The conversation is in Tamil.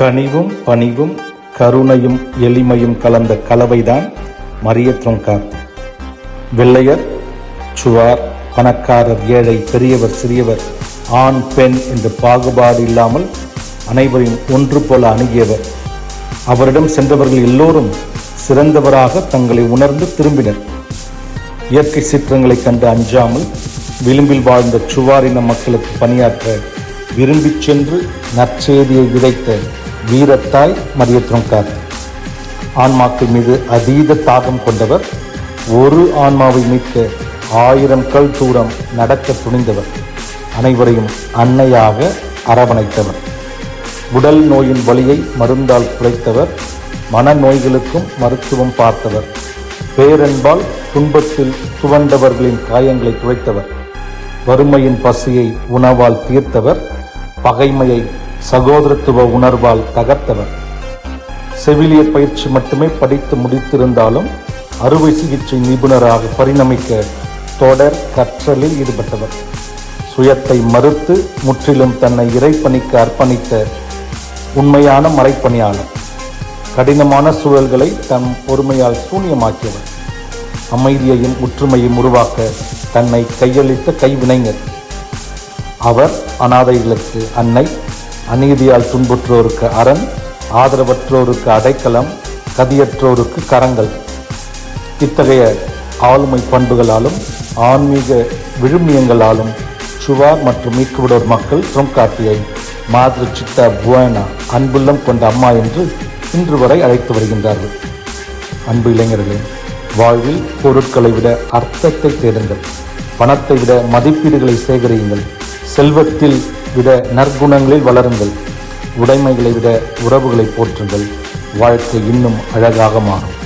கனிவும் பணிவும் கருணையும் எளிமையும் கலந்த கலவைதான் மரிய த்ரொங்கார் வெள்ளையர் சுவார் பணக்காரர் ஏழை பெரியவர் சிறியவர் ஆண் பெண் என்ற பாகுபாடு இல்லாமல் அனைவரையும் ஒன்று போல அணுகியவர். அவரிடம் சென்றவர்கள் எல்லோரும் சிறந்தவராக தங்களை உணர்ந்து திரும்பினர். இயற்கை சீற்றங்களைக் கண்டு அஞ்சாமல் விளிம்பில் வாழ்ந்த சுவாரின மக்களுக்கு பணியாற்ற விரும்பிச் சென்று நற்செய்தியை விதைத்த வீரத்தாய் மரியத்ரங்கார் ஆன்மாக்கள் மீது அதீத தாகம் கொண்டவர் ஒரு ஆன்மாவை மீட்க ஆயிரம் கல் தூரம் நடக்க துணிந்தவர். அனைவரையும் அன்னையாக அரவணைத்தவர். உடல் நோயின் வலியை மருந்தால் குறைத்தவர் மனநோய்களுக்கும் மருத்துவம் பார்த்தவர். பேரன்பால் துன்பத்தில் துவண்டவர்களின் காயங்களை குறைத்தவர் வறுமையின் பசியை உணவால் தீர்த்தவர். பகைமையை சகோதரத்துவ உணர்வால் தகர்த்தவர் செவிலியர் பயிற்சி மட்டுமே படித்து முடித்திருந்தாலும் அறுவை சிகிச்சை நிபுணராக பரிணமிக்க தொடர் கற்றலில் ஈடுபட்டவர். சுயத்தை மறுத்து முற்றிலும் தன்னை இறைப்பணிக்கு அர்ப்பணித்த உண்மையான மறைப்பணியாளர். கடினமான சூழல்களை தம் பொறுமையால் சூனியமாக்கியவர். அமைதியையும் ஒற்றுமையும் உருவாக்க தன்னை கையளித்த கைவினைஞர். அவர் அனாதைகளுக்கு அன்னை அநீதியால் துன்புற்றோருக்கு அரண் ஆதரவற்றோருக்கு அடைக்கலம் கதியற்றோருக்கு கரங்கள். இத்தகைய ஆளுமை பண்புகளாலும் ஆன்மீக விழுமியங்களாலும் சுவார் மற்றும் மீட்குவிடோர் மக்கள் ட்ரொங்காட்டியை மாதிரி சித்தா புவனா அன்புள்ளம் கொண்ட அம்மா என்று இன்று வரை அழைத்து வருகின்றார்கள். அன்பு இளைஞர்களே வாழ்வில் பொருட்களை விட அர்த்தத்தை தேடுங்கள். பணத்தை விட மதிப்பீடுகளை சேகரியுங்கள். செல்வத்தில் விட நற்குணங்களில் வளருங்கள். உடைமைகளை விட உறவுகளை போற்றுங்கள். வாழ்க்கை இன்னும் அழகாக மாறும்.